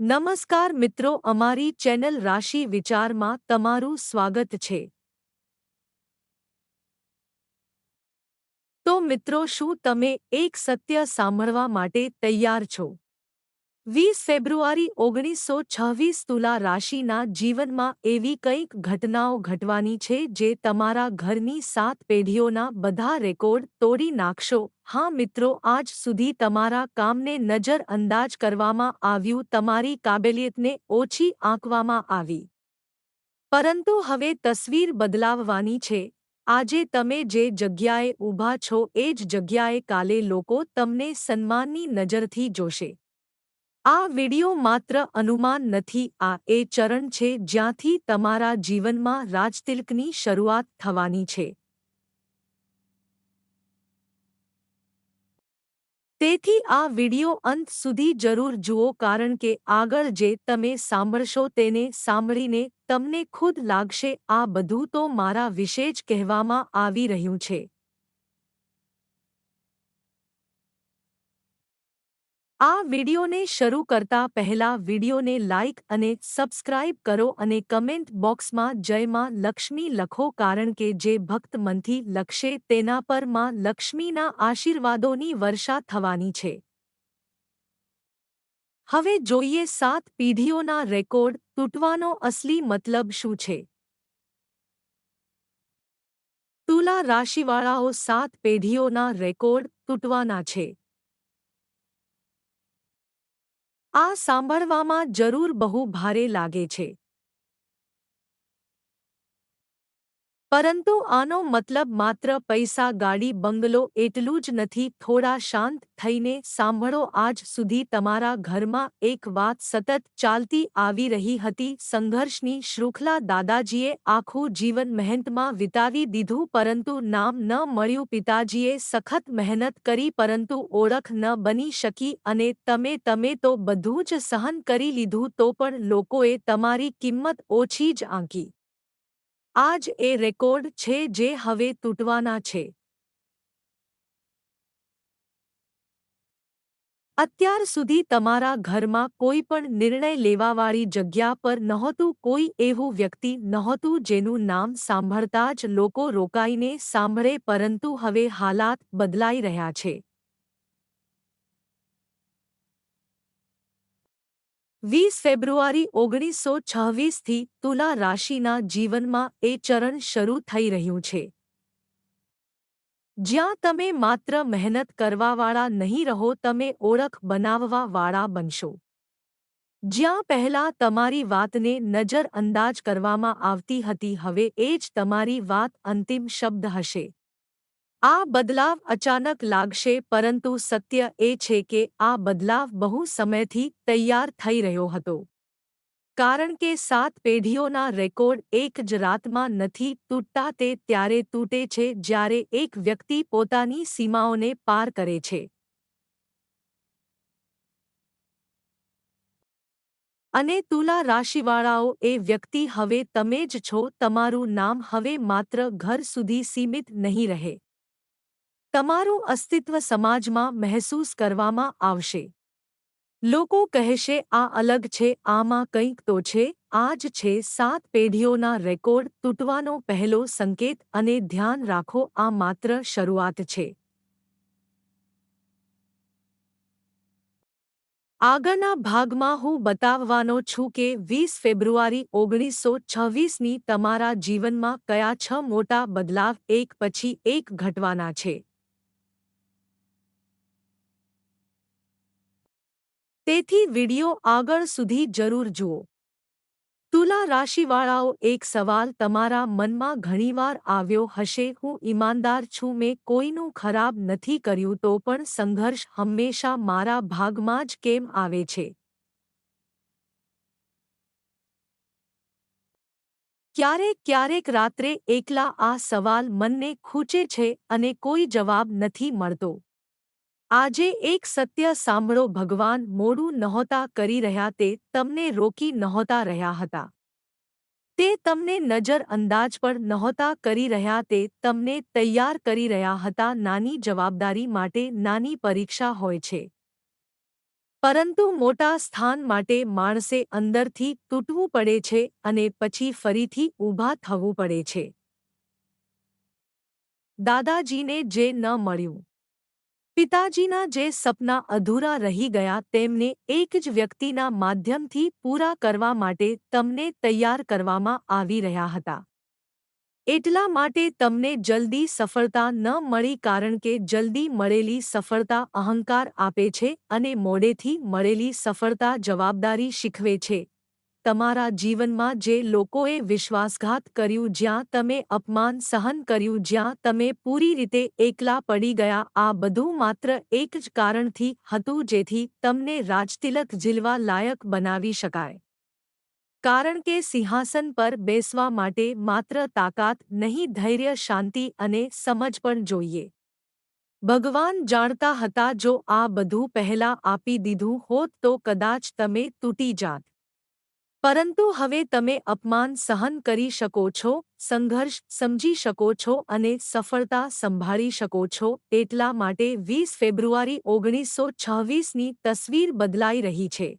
નમસ્કાર મિત્રો, અમારી ચેનલ રાશિ વિચારમાં તમારું સ્વાગત છે. તો મિત્રો, શું તમે એક સત્ય સાંભળવા માટે તૈયાર છો? વીસ ફેબ્રુઆરી ઓગણીસો છવ્વીસ તુલા રાશિના જીવનમાં એવી કંઈક ઘટનાઓ ઘટવાની છે જે તમારા ઘરની સાત પેઢીઓના બધા રેકોર્ડ તોડી નાખશો. હા મિત્રો, આજ સુધી તમારા કામને નજરઅંદાજ કરવામાં આવ્યું, તમારી કાબેલિયતને ઓછી આંકવામાં આવી. પરંતુ હવે તસવીર બદલાવવાની છે. આજે તમે જે જગ્યાએ ઊભા છો, એ જ જગ્યાએ કાલે લોકો તમને સન્માનની નજરથી જોશે. આ વિડિયો માત્ર અનુમાન નથી, આ એ ચરણ છે જ્યાંથી તમારા જીવનમાં રાજતિલકની શરૂઆત થવાની છે. તેથી આ વિડિયો અંત સુધી જરૂર જુઓ કારણ કે આગળ જે તમે સાંભળશો તેને સાંભળીને તમને ખુદ લાગશે આ બધું તો મારા વિશે જ કહેવામાં આવી રહ્યું છે. આ વિડિયોને શરૂ કરતા પહેલા વિડિયોને લાઇક અને સબસ્ક્રાઇબ કરો અને કમેન્ટ બોક્સમાં જય માં લક્ષ્મી લખો કારણ કે જે ભક્ત મનથી લખશે તેના પરમાં લક્ષ્મીના આશીર્વાદોની વર્ષા થવાની છે. હવે જોઈએ સાત પેઢીઓના રેકોર્ડ તૂટવાનો અસલી મતલબ શું છે? તુલા રાશિવાળાઓ સાત પેઢીઓના રેકોર્ડ તૂટવાના છે. આ સાંભળવામાં જરૂર બહુ ભારે લાગે છે. પરંતુ આનો મતલબ માત્ર પૈસા, ગાડી, બંગલો એટલું જ નથી. થોડા શાંત થઈને સાંભળો, આજ સુધી તમારા ઘરમાં એક વાત સતત ચાલતી આવી રહી હતી. સંઘર્ષની શૃંખલા દાદાજીએ આખું જીવન મહેનતમાં વિતાવી દીધું, પરંતુ નામ ન મળ્યું. પિતાજીએ સખત મહેનત કરી, પરંતુ ઓળખ ન બની શકી અને તમે તમે તો બધું જ સહન કરી લીધું, તો પણ લોકોએ તમારી કિંમત ઓછી જ આંકી. આ જ એ રેકોર્ડ છે જે હવે તૂટવાના છે. અત્યાર સુધી તમારા ઘરમાં કોઈ પણ નિર્ણય લેવાવાળી જગ્યા પર નહોતું કોઈ એવું વ્યક્તિ નહોતું જેનું નામ સાંભળતા જ લોકો રોકાઈને સાંભળે પરંતુ હવે હાલાત બદલાઈ રહ્યા છે. વીસ ફેબ્રુઆરી ઓગણીસો છવ્વીસથી તુલા રાશિના જીવનમાં એ ચરણ શરૂ થઈ રહ્યું છે. જ્યાં તમે માત્ર મહેનત કરવાવાળા નહીં રહો, તમે ઓળખ બનાવવાવાળા બનશો. જ્યાં પહેલા તમારી વાતને નજર અંદાજ કરવામાં આવતી હતી, હવે એ જ તમારી વાત અંતિમ શબ્દ હશે. આ બદલાવ અચાનક લાગશે, પરંતુ સત્ય એ છે કે આ બદલાવ બહુ સમયથી તૈયાર થઈ રહ્યો હતો. કારણ કે સાત પેઢીઓના રેકોર્ડ એક જ રાતમાં નથી તૂટતા તે ત્યારે તૂટે છે જ્યારે એક વ્યક્તિ પોતાની સીમાઓને પાર કરે છે. અને તુલા રાશિવાળાઓ એ વ્યક્તિ હવે તમે જ છો, તમારું નામ હવે માત્ર ઘર સુધી સીમિત નહીં રહે. તમારું અસ્તિત્વ સમાજમાં મહેસૂસ કરવામાં આવશે. લોકો કહેશે આ અલગ છે, આમાં કંઈક તો છે, આ જ છે, સાત પેઢીઓના રેકોર્ડ તૂટવાનો પહેલો સંકેત અને ધ્યાન રાખો, આ માત્ર શરૂઆત છે. આગળના ભાગમાં હું બતાવવાનો છું કે વીસ ફેબ્રુઆરી ઓગણીસો છવ્વીસની તમારા જીવનમાં કયા છ મોટા બદલાવ, એક પછી એક ઘટવાના છે. તેથી વિડિયો આગળ સુધી જરૂર જુઓ. તુલા રાશિવાળાઓ, એક સવાલ તમારા મનમાં ઘણીવાર આવ્યો હશે, હું ઈમાનદાર છું, મેં કોઈનું ખરાબ નથી કર્યું, તો પણ સંઘર્ષ હંમેશા મારા ભાગમાં જ કેમ આવે છે? ક્યારેક ક્યારેક રાત્રે એકલા આ સવાલ મનને ખૂંચે છે અને કોઈ જવાબ નથી મળતો. આજે એક સત્ય સાંભળો ભગવાન મોડું નહોતા કરી રહ્યા તે તમને રોકી નહોતા રહ્યા હતા. તે તમને નજર અંદાજ પણ નહોતા કરી રહ્યા તે તમને તૈયાર કરી રહ્યા હતા નાની જવાબદારી માટે નાની પરીક્ષા હોય છે. પરંતુ મોટા સ્થાન માટે માણસે અંદરથી તૂટવું પડે છે અને પછી ફરીથી ઊભા થવું પડે છે. દાદાજીને જે ન મળ્યું. પિતાજીના જે સપના અધૂરા રહી ગયા તેમને એક જ વ્યક્તિના માધ્યમથી પૂરા કરવા માટે તમને તૈયાર કરવામાં આવી રહ્યા હતા. એટલા માટે તમને જલ્દી સફળતા ન મળી કારણ કે જલ્દી મળેલી સફળતા અહંકાર આપે છે અને મોડેથી મળેલી સફળતા જવાબદારી શીખવે છે. તમારા જીવનમાં જે લોકોએ વિશ્વાસઘાત કર્યું જ્યાં તમે અપમાન સહન કર્યું, જ્યાં તમે પૂરી રીતે એકલા પડી ગયા, આ બધું માત્ર એક જ કારણથી હતું જેથી તમને રાજતિલક ઝીલવા લાયક બનાવી શકાય. કારણ કે સિંહાસન પર બેસવા માટે માત્ર તાકાત નહીં, ધૈર્ય, શાંતિ અને સમજ પણ જોઈએ. ભગવાન જાણતા હતા, જો આ બધું પહેલા આપી દીધું હોત તો કદાચ તમે તૂટી જાત. પરંતુ હવે તમે અપમાન સહન કરી શકો છો, સંઘર્ષ સમજી શકો છો અને સફળતા સંભાળી શકો છો. એટલા માટે વીસ ફેબ્રુઆરી ઓગણીસો છવ્વીસની તસવીર બદલાઈ રહી છે.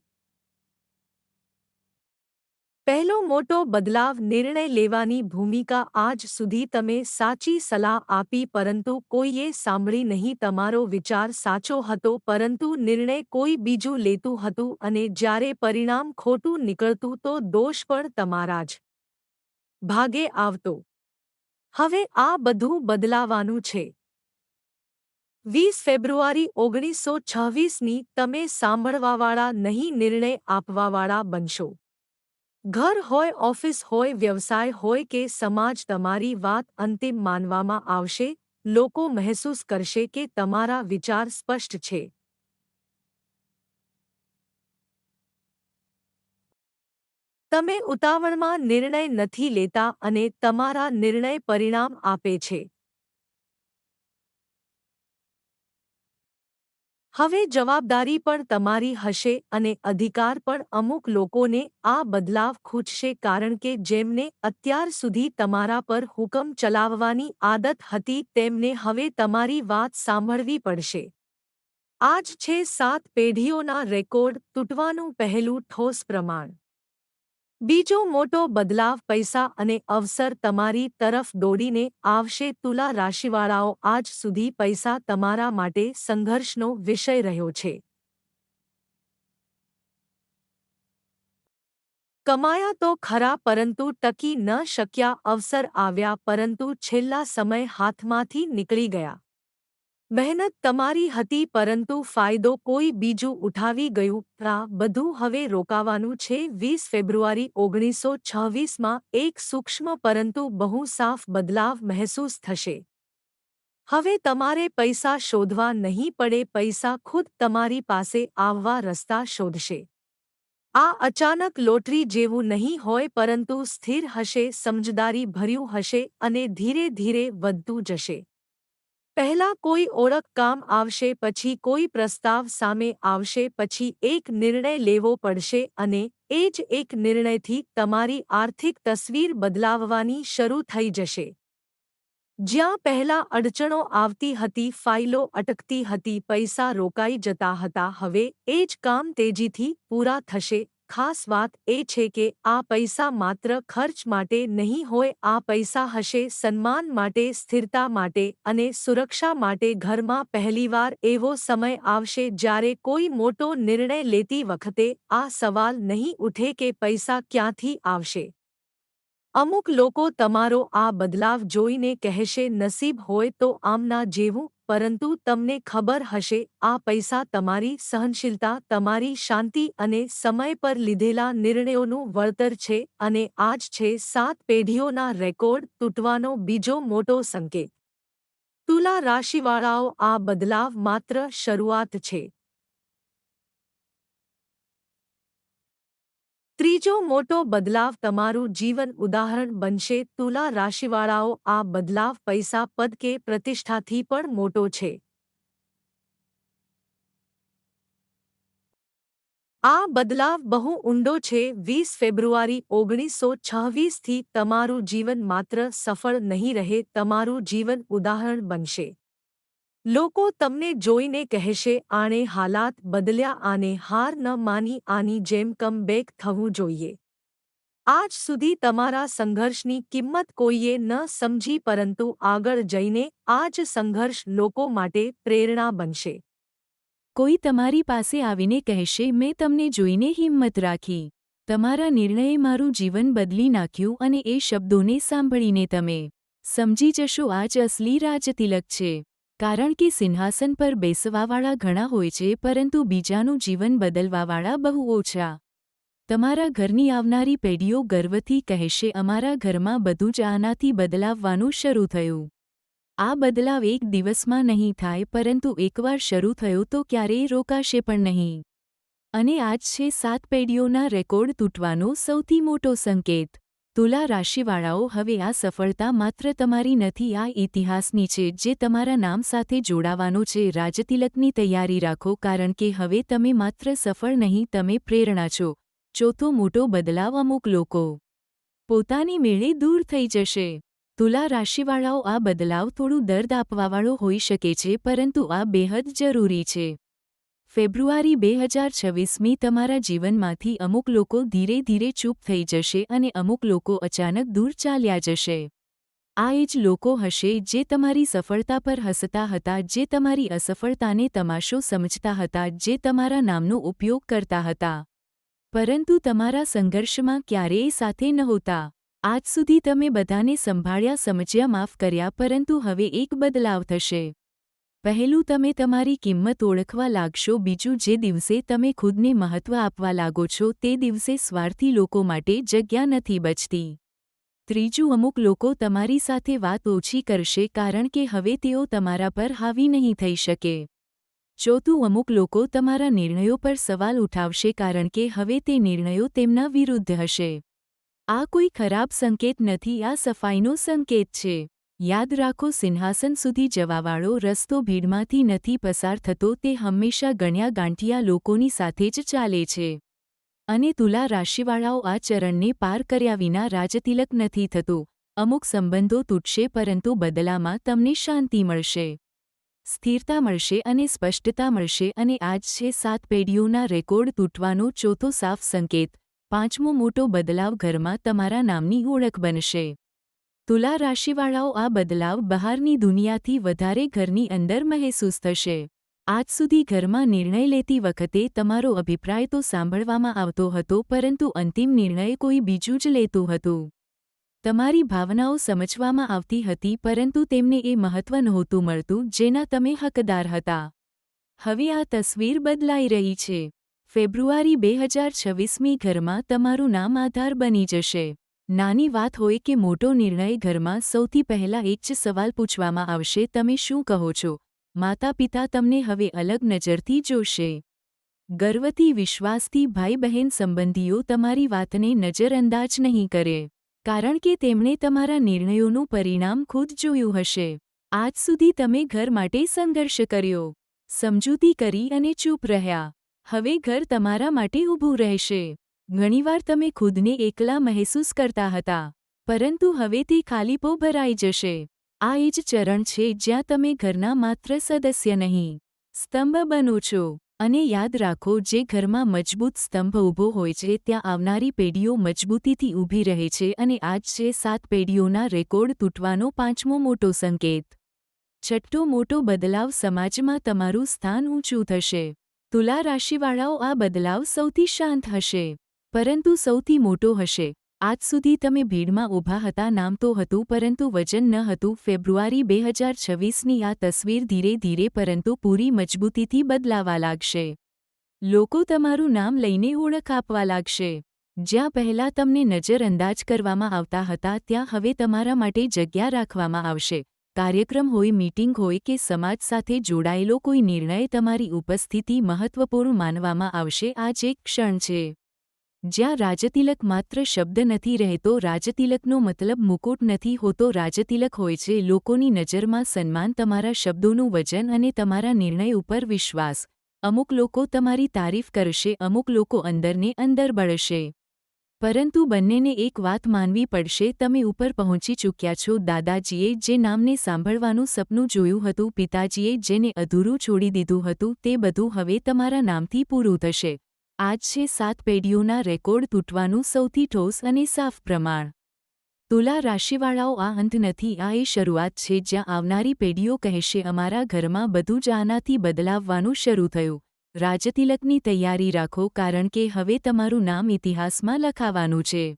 પહેલો મોટો બદલાવ નિર્ણય લેવાની ભૂમિકા આજ સુધી તમે સાચી સલાહ આપી પરંતુ કોઈએ સાંભળી નહીં, તમારો વિચાર સાચો હતો પરંતુ નિર્ણય કોઈ બીજું લેતું હતું અને જ્યારે પરિણામ ખોટું નીકળતું તો દોષ પણ તમારા જ ભાગે આવતો. હવે આ બધું બદલાવાનું છે. વીસ ફેબ્રુઆરી ઓગણીસો છવ્વીસની તમે સાંભળવાવાળા નહીં નિર્ણય આપવાવાળા બનશો. ઘર હોય, ઓફિસ હોય, વ્યવસાય હોય કે સમાજ તમારી વાત અંતિમ માનવામાં આવશે, લોકો મહેસૂસ કરશે કે તમારા વિચાર સ્પષ્ટ છે. તમે ઉતાવળમાં નિર્ણય નથી લેતા અને તમારા નિર્ણય પરિણામ આપે છે. હવે જવાબદારી પણ તમારી હશે અને અધિકાર પણ અમુક લોકોને આ બદલાવ ખૂટશે કારણ કે જેમને અત્યાર સુધી તમારા પર હુકમ ચલાવવાની આદત હતી તેમને હવે તમારી વાત સાંભળવી પડશે. આજ છે સાત પેઢીઓના રેકોર્ડ તૂટવાનું પહેલું ઠોસ પ્રમાણ. બીજો મોટો બદલાવ પૈસા અને અવસર તમારી તરફ દોડીને આવશે. તુલા રાશિવાળાઓ, આજ સુધી પૈસા તમારા માટે સંઘર્ષનો વિષય રહ્યો છે. કમાયા તો ખરા, પરંતુ ટકી ન શક્યા, અવસર આવ્યા, પરંતુ છેલ્લા સમય હાથમાંથી નીકળી ગયા. મહેનત તમારી હતી, પરંતુ ફાયદો કોઈ બીજું ઉઠાવી ગયું. આ બધું હવે રોકાવાનું છે. વીસ ફેબ્રુઆરી ઓગણીસો છવ્વીસમાં એક સૂક્ષ્મ, પરંતુ બહુ સાફ બદલાવ મહેસૂસ થશે. હવે તમારે પૈસા શોધવા નહીં પડે, પૈસા ખુદ તમારી પાસે આવવા રસ્તા શોધશે. આ અચાનક લોટરી જેવું નહીં હોય, પરંતુ સ્થિર હશે, સમજદારી ભર્યું હશે અને ધીરે ધીરે વધતું જશે. પહેલા કોઈ ઓળખ કામ આવશે પછી કોઈ પ્રસ્તાવ સામે આવશે પછી એક નિર્ણય લેવો પડશે અને એ જ એક નિર્ણયથી તમારી આર્થિક તસવીર બદલાવવાની શરૂ થઈ જશે. જ્યાં પહેલા અડચણો આવતી હતી, ફાઇલો અટકતી હતી, પૈસા રોકાઈ જતા હતા, હવે એ જ કામ તેજીથી પૂરા થશે. ખાસ વાત એ છે કે આ પૈસા માત્ર ખર્ચ માટે નહીં હોય, આ પૈસા હશે સન્માન માટે, સ્થિરતા માટે અને સુરક્ષા માટે ઘરમાં પહેલીવાર એવો સમય આવશે જ્યારે કોઈ મોટો નિર્ણય લેતી વખતે આ સવાલ નહીં ઉઠે કે પૈસા ક્યાંથી આવશે. અમુક લોકો તમારો આ બદલાવ જોઈને કહેશે, નસીબ હોય તો આમના જેવું પરંતુ તમને ખબર હશે, આ પૈસા તમારી સહનશીલતા, તમારી શાંતિ અને સમય પર લીધેલા નિર્ણયોનું વળતર છે અને આજ છે સાત પેઢીઓના રેકોર્ડ તૂટવાનો બીજો મોટો સંકેત. તુલા રાશિવાળાઓ, આ બદલાવ માત્ર શરૂઆત છે. ત્રીજો મોટો બદલાવ તમારું જીવન ઉદાહરણ બનશે. તુલા રાશિવાળાઓ, આ બદલાવ પૈસા, પદ કે પ્રતિષ્ઠાથી પણ મોટો છે. આ બદલાવ બહુ ઊંડો છે. વીસ ફેબ્રુઆરી ઓગણીસો છવ્વીસથી તમારું જીવન માત્ર સફળ નહીં રહે, તમારું જીવન ઉદાહરણ બનશે. લોકો તમને જોઈને કહેશે આણે હાલાત બદલ્યા, આને હાર ન માની, આની જેમ કમ બેક થવું જોઈએ. આજ સુધી તમારા સંઘર્ષની કિંમત કોઈએ ન સમજી, પરંતુ આગળ જઈને આ જ સંઘર્ષ લોકો માટે પ્રેરણા બનશે. કોઈ તમારી પાસે આવીને કહેશે, મેં તમને જોઈને હિંમત રાખી. તમારા નિર્ણયે મારું જીવન બદલી નાખ્યું અને એ શબ્દોને સાંભળીને તમે સમજી જશો આ જ અસલી રાજતિલક છે. કારણ કે સિંહાસન પર બેસવાવાળા ઘણા હોય છે, પરંતુ બીજાનું જીવન બદલવાવાળા બહુ ઓછા. તમારા ઘરની આવનારી પેઢીઓ ગર્વથી કહેશે, અમારા ઘરમાં બધું જ આનાથી બદલાવવાનું શરૂ થયું. આ બદલાવ એક દિવસમાં નહીં થાય, પરંતુ એકવાર શરૂ થયો તો ક્યારેય રોકાશે પણ નહીં. અને આજ છે સાત પેઢીઓના રેકોર્ડ તૂટવાનો સૌથી મોટો સંકેત. તુલા રાશિવાળાઓ, હવે આ સફળતા માત્ર તમારી નથી, આ ઇતિહાસની છે, જે તમારા નામ સાથે જોડાવાનો છે. રાજતિલકની તૈયારી રાખો, કારણ કે હવે તમે માત્ર સફળ નહીં, તમે પ્રેરણા છો. ચોથો મોટો બદલાવ, અમુક લોકો પોતાની મેળે દૂર થઈ જશે. તુલા રાશિવાળાઓ, આ બદલાવ થોડું દર્દ આપવાવાળો હોઈ શકે છે, પરંતુ આ બેહદ જરૂરી છે. ફેબ્રુઆરી બે હજાર છવ્વીસમી તમારા જીવનમાંથી અમુક લોકો ધીરે ધીરે ચૂપ થઈ જશે અને અમુક લોકો અચાનક દૂર ચાલ્યા જશે. આ એ જ લોકો હશે જે તમારી સફળતા પર હસતા હતા, જે તમારી અસફળતાને તમાશો સમજતા હતા, જે તમારા નામનો ઉપયોગ કરતા હતા. પરંતુ તમારા સંઘર્ષમાં ક્યારેય સાથે નહોતા. આજ સુધી તમે બધાને સંભાળ્યા, સમજ્યા, માફ કર્યા, પરંતુ હવે એક બદલાવ થશે. પહેલું તમે તમારી કિંમત ઓળખવા લાગશો, બીજું જે દિવસે તમે ખુદને મહત્વ આપવા લાગો છો, તે દિવસે સ્વાર્થી લોકો માટે જગ્યા નથી બચતી. ત્રીજું, અમુક લોકો તમારી સાથે વાત ઓછી કરશે કારણ કે હવે તેઓ તમારા પર હાવી નહીં થઈ શકે. ચોથું, અમુક લોકો તમારા નિર્ણયો પર સવાલ ઉઠાવશે કારણ કે હવે તે નિર્ણયો તેમના વિરુદ્ધ હશે. આ કોઈ ખરાબ સંકેત નથી, આ સફાઈનો સંકેત છે. યાદ રાખો, સિંહાસન સુધી જવાવાળો રસ્તો ભીડમાંથી નથી પસાર થતો, તે હંમેશા ગણ્યા ગાંઠિયા લોકોની સાથે જ ચાલે છે. અને તુલા રાશિવાળાઓ આ ચરણને પાર કર્યા વિના રાજતિલક નથી થતું. અમુક સંબંધો તૂટશે, પરંતુ બદલામાં તમને શાંતિ મળશે. સ્થિરતા મળશે અને સ્પષ્ટતા મળશે અને આજ છે સાત પેઢીઓના રેકોર્ડ તૂટવાનો ચોથો સાફ સંકેત. પાંચમો મોટો બદલાવ ઘરમાં તમારા નામની ઓળખ બનશે. તુલા રાશિવાળાઓ આ બદલાવ બહારની દુનિયાથી વધારે ઘરની અંદર મહેસૂસ થશે. આજ સુધી ઘરમાં નિર્ણય લેતી વખતે તમારો અભિપ્રાય તો સાંભળવામાં આવતો હતો, પરંતુ અંતિમ નિર્ણય કોઈ બીજું જ લેતું હતું. તમારી ભાવનાઓ સમજવામાં આવતી હતી, પરંતુ તેમને એ મહત્વ નહોતું મળતું, જેના તમે હકદાર હતા. હવે આ તસવીર બદલાઈ રહી છે. ફેબ્રુઆરી બે હજાર છવ્વીસમી ઘરમાં તમારું નામ આધાર બની જશે. નાની વાત હોય કે મોટો નિર્ણય ઘરમાં સૌથી પહેલા એક જ સવાલ પૂછવામાં આવશે, તમે શું કહો છો? માતા પિતા તમને હવે અલગ નજરથી જોશે. ગર્વથી, વિશ્વાસથી ભાઈ બહેન સંબંધીઓ તમારી વાતને નજરઅંદાજ નહીં કરે, કારણ કે તેમણે તમારા નિર્ણયોનું પરિણામ ખુદ જોયું હશે. આજ સુધી તમે ઘર માટે સંઘર્ષ કર્યો, સમજૂતી કરી અને ચૂપ રહ્યા. હવે ઘર તમારા માટે ઊભું રહેશે. ઘણીવાર તમે ખુદને એકલા મહેસૂસ કરતા હતા, પરંતુ હવે તે ખાલીપો ભરાઈ જશે. આ એ જ ચરણ છે જ્યાં તમે ઘરના માત્ર સદસ્ય નહીં, સ્તંભ બનો છો. અને યાદ રાખો, જે ઘરમાં મજબૂત સ્તંભ ઊભો હોય છે, ત્યાં આવનારી પેઢીઓ મજબૂતીથી ઊભી રહે છે અને આજ છે સાત પેઢીઓના રેકોર્ડ તૂટવાનો પાંચમો મોટો સંકેત. છઠ્ઠો મોટો બદલાવ સમાજમાં તમારું સ્થાન ઊંચું થશે. તુલા રાશિવાળાઓ આ બદલાવ સૌથી શાંત હશે. પરંતુ સૌથી મોટો હશે. આજ સુધી તમે ભીડમાં ઊભા હતા નામ તો હતું પરંતુ વજન ન હતું. ફેબ્રુઆરી બે હજાર છવ્વીસની આ તસવીર ધીરે ધીરે પરંતુ પૂરી મજબૂતીથી બદલાવા લાગશે. લોકો તમારું નામ લઈને ઓળખ આપવા લાગશે. જ્યાં પહેલાં તમને નજરઅંદાજ કરવામાં આવતા હતા ત્યાં હવે તમારા માટે જગ્યા રાખવામાં આવશે. કાર્યક્રમ હોય, મીટિંગ હોય કે સમાજ સાથે જોડાયેલો કોઈ નિર્ણય તમારી ઉપસ્થિતિ મહત્વપૂર્ણ માનવામાં આવશે. આ જ એક ક્ષણ છે. જ્યાં રાજતિલક માત્ર શબ્દ નથી રહેતો, રાજતિલકનો મતલબ મુકુટ નથી હોતો. રાજતિલક હોય છે, લોકોની નજરમાં સન્માન તમારા શબ્દોનું વજન અને તમારા નિર્ણય ઉપર વિશ્વાસ. અમુક લોકો તમારી તારીફ કરશે, અમુક લોકો અંદરને અંદર બળશે. પરંતુ બંનેને એક વાત માનવી પડશે, તમે ઉપર પહોંચી ચૂક્યા છો. દાદાજીએ જે નામને સાંભળવાનું સપનું જોયું હતું, પિતાજીએ જેને અધૂરું છોડી દીધું હતું, તે બધું હવે તમારા નામથી પૂરું થશે. આજ છે સાત પેઢીઓના રેકોર્ડ તૂટવાનું સૌથી ઠોસ અને સાફ પ્રમાણ. તુલા રાશિવાળાઓ, આ અંત નથી, આ એ શરૂઆત છે જ્યાં આવનારી પેઢીઓ કહેશે, અમારા ઘરમાં બધું જ આનાથી બદલાવવાનું શરૂ થયું. રાજતિલકની તૈયારી રાખો, કારણ કે હવે તમારું નામ ઇતિહાસમાં લખાવાનું છે.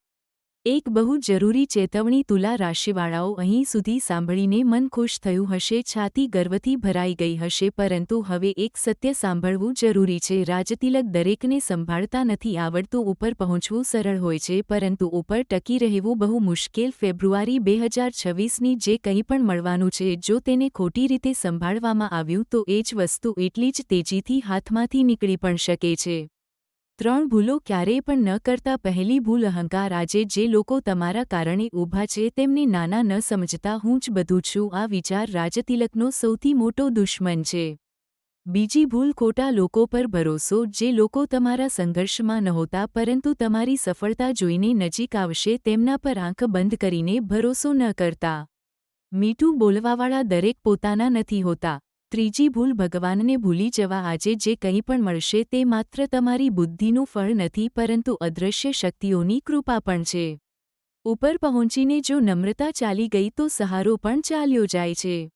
એક બહુ જરૂરી ચેતવણી તુલા રાશિવાળાઓ અહીં સુધી સાંભળીને મન ખુશ થયું હશે, છાતી ગર્વથી ભરાઈ ગઈ હશે, પરંતુ હવે એક સત્ય સાંભળવું જરૂરી છે. રાજતિલક દરેકને સંભાળતા નથી, આવડતું ઉપર પહોંચવું સરળ હોય છે, પરંતુ ઉપર ટકી રહેવું બહુ મુશ્કેલ. ફેબ્રુઆરી બે હજાર છવ્વીસની જે કંઈ પણ મળવાનું છે, જો તેને ખોટી રીતે સંભાળવામાં આવ્યું, તો એ જ વસ્તુ એટલી જ તેજીથી હાથમાંથી નીકળી પણ શકે છે. ત્રણ ભૂલો ક્યારેય પણ ન કરતા પહેલી ભૂલ અહંકાર આજે જે લોકો તમારા કારણે ઊભા છે તેમને નાના ન સમજતા હું જ બધું છું આ વિચાર રાજતિલકનો સૌથી મોટો દુશ્મન છે. બીજી ભૂલ ખોટા લોકો પર ભરોસો જે લોકો તમારા સંઘર્ષમાં નહોતા પરંતુ તમારી સફળતા જોઈને નજીક આવશે તેમના પર આંખ બંધ કરીને ભરોસો ન કરતા. મીઠું બોલવાવાળા દરેક પોતાના નથી હોતા. ત્રીજી ભૂલ ભગવાનને ભૂલી જવા આજે જે કંઈ પણ મળશે તે માત્ર તમારી બુદ્ધિનું ફળ નથી, પરંતુ અદૃશ્ય શક્તિઓની કૃપા પણ છે. ઉપર પહોંચીને જો નમ્રતા ચાલી ગઈ તો સહારો પણ ચાલ્યો જાય છે.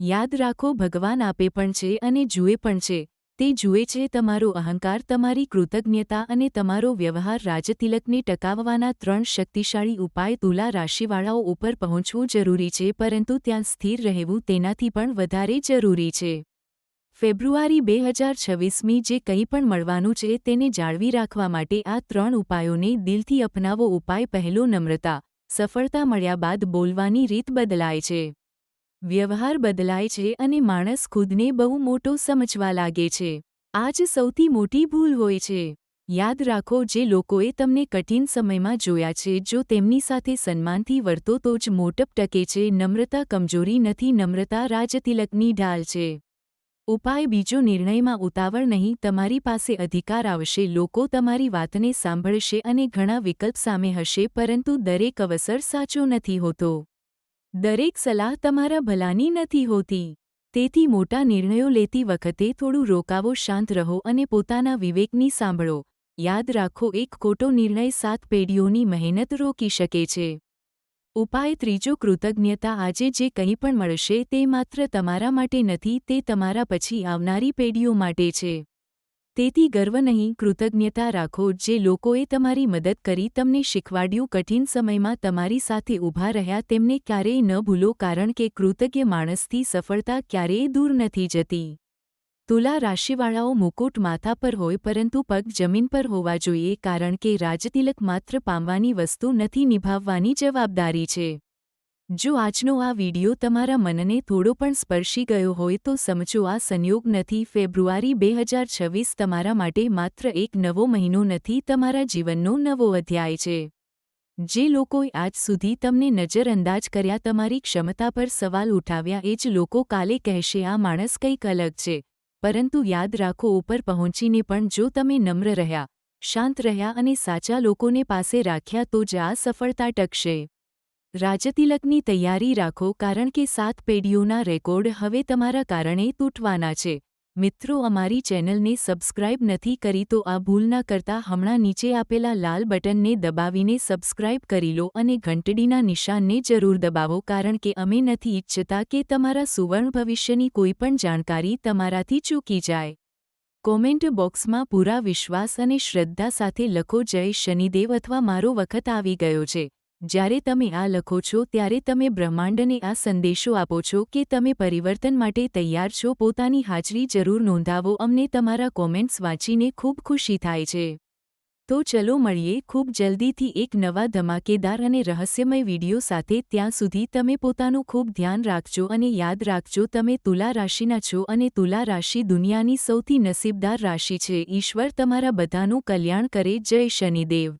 યાદ રાખો, ભગવાન આપે પણ છે અને જુએ પણ છે. તે જુએ છે, તમારો અહંકાર, તમારી કૃતજ્ઞતા અને તમારો વ્યવહાર રાજતિલકને ટકાવવાના ત્રણ શક્તિશાળી ઉપાય તુલા રાશિવાળાઓ ઉપર પહોંચવું જરૂરી છે, પરંતુ ત્યાં સ્થિર રહેવું તેનાથી પણ વધારે જરૂરી છે. ફેબ્રુઆરી બે હજાર છવ્વીસમી જે કંઈ પણ મળવાનું છે, તેને જાળવી રાખવા માટે આ ત્રણ ઉપાયોને દિલથી અપનાવો ઉપાય પહેલો નમ્રતા, સફળતા મળ્યા બાદ બોલવાની રીત બદલાય છે. વ્યવહાર બદલાય છે અને માણસ ખુદને બહુ મોટો સમજવા લાગે છે. આ જ સૌથી મોટી ભૂલ હોય છે. યાદ રાખો જે લોકોએ તમને કઠિન સમયમાં જોયા છે, જો તેમની સાથે સન્માનથી વર્તો તો જ મોટપ ટકે છે, નમ્રતા કમજોરી નથી, નમ્રતા રાજતિલકની ઢાલ છે. ઉપાય બીજો નિર્ણયમાં ઉતાવળ નહીં, તમારી પાસે અધિકાર આવશે, લોકો તમારી વાતને સાંભળશે અને ઘણા વિકલ્પ સામે હશે, પરંતુ દરેક અવસર સાચો નથી હોતો. દરેક સલાહ તમારા ભલાની નથી હોતી. તેથી મોટા નિર્ણયો લેતી વખતે થોડું રોકાવો, શાંત રહો અને પોતાના વિવેકની સાંભળો. યાદ રાખો, એક ખોટો નિર્ણય સાત પેઢીઓની મહેનત રોકી શકે છે. ઉપાય ત્રીજો, કૃતજ્ઞતા. આજે જે કંઈ પણ મળશે તે માત્ર તમારા માટે નથી, તે તમારા પછી આવનારી પેઢીઓ માટે છે. તેથી ગર્વ નહીં, કૃતજ્ઞતા રાખો, જે લોકોએ તમારી મદદ કરી, તમને શીખવાડ્યું, કઠિન સમયમાં તમારી સાથે ઊભા રહ્યા, તેમને ક્યારેય ન ભૂલો, કારણ કે કૃતજ્ઞ માણસથી સફળતા ક્યારેય દૂર નથી જતી. તુલા રાશિવાળાઓ મુકુટ માથા પર હોય, પરંતુ પગ જમીન પર હોવા જોઈએ, કારણ કે રાજતિલક માત્ર પામવાની વસ્તુ નથી, નિભાવવાની જવાબદારી છે. જો આજનો આ વિડિયો તમારા મનને થોડો પણ સ્પર્શી ગયો હોય તો સમજો આ સંયોગ નથી ફેબ્રુઆરી બે હજાર છવ્વીસ તમારા માટે માત્ર એક નવો મહિનો નથી, તમારા જીવનનો નવો અધ્યાય છે. જે લોકોએ આજ સુધી તમને નજરઅંદાજ કર્યા, તમારી ક્ષમતા પર સવાલ ઉઠાવ્યા, એ જ લોકો કાલે કહેશે, આ માણસ કંઈક અલગ છે. પરંતુ યાદ રાખો, ઉપર પહોંચીને પણ જો તમે નમ્ર રહ્યા, શાંત રહ્યા અને સાચા લોકોને પાસે રાખ્યા, તો જ આ સફળતા ટકશે. રાજતિલકની તૈયારી રાખો કારણ કે સાત પેઢીઓના રેકોર્ડ હવે તમારા કારણે તૂટવાના છે. મિત્રો, અમારી ચેનલને સબસ્ક્રાઇબ નથી કરી તો આ ભૂલ ના કરતા હમણાં નીચે આપેલા લાલ બટનને દબાવીને સબસ્ક્રાઇબ કરી લો અને ઘંટડીના નિશાનને જરૂર દબાવો કારણ કે અમે નથી ઇચ્છતા કે તમારા સુવર્ણ ભવિષ્યની કોઈપણ જાણકારી તમારાથી ચૂકી જાય. કોમેન્ટ બોક્સમાં પૂરા વિશ્વાસ અને શ્રદ્ધા સાથે લખો જય શનિદેવ અથવા મારો વખત આવી ગયો છે. જ્યારે તમે આ લખો છો, ત્યારે તમે બ્રહ્માંડને આ સંદેશો આપો છો કે તમે પરિવર્તન માટે તૈયાર છો. પોતાની હાજરી જરૂર નોંધાવો. અમને તમારા કોમેન્ટ્સ વાંચીને ખૂબ ખુશી થાય છે. તો ચલો મળીએ. ખૂબ જલ્દીથી એક નવા ધમાકેદાર અને રહસ્યમય વીડિયો સાથે. ત્યાં સુધી તમે પોતાનું ખૂબ ધ્યાન રાખજો અને યાદ રાખજો, તમે તુલા રાશિના છો અને તુલા રાશિ દુનિયાની સૌથી નસીબદાર રાશિ છે. ઈશ્વર તમારા બધાનું કલ્યાણ કરે. જય શનિદેવ.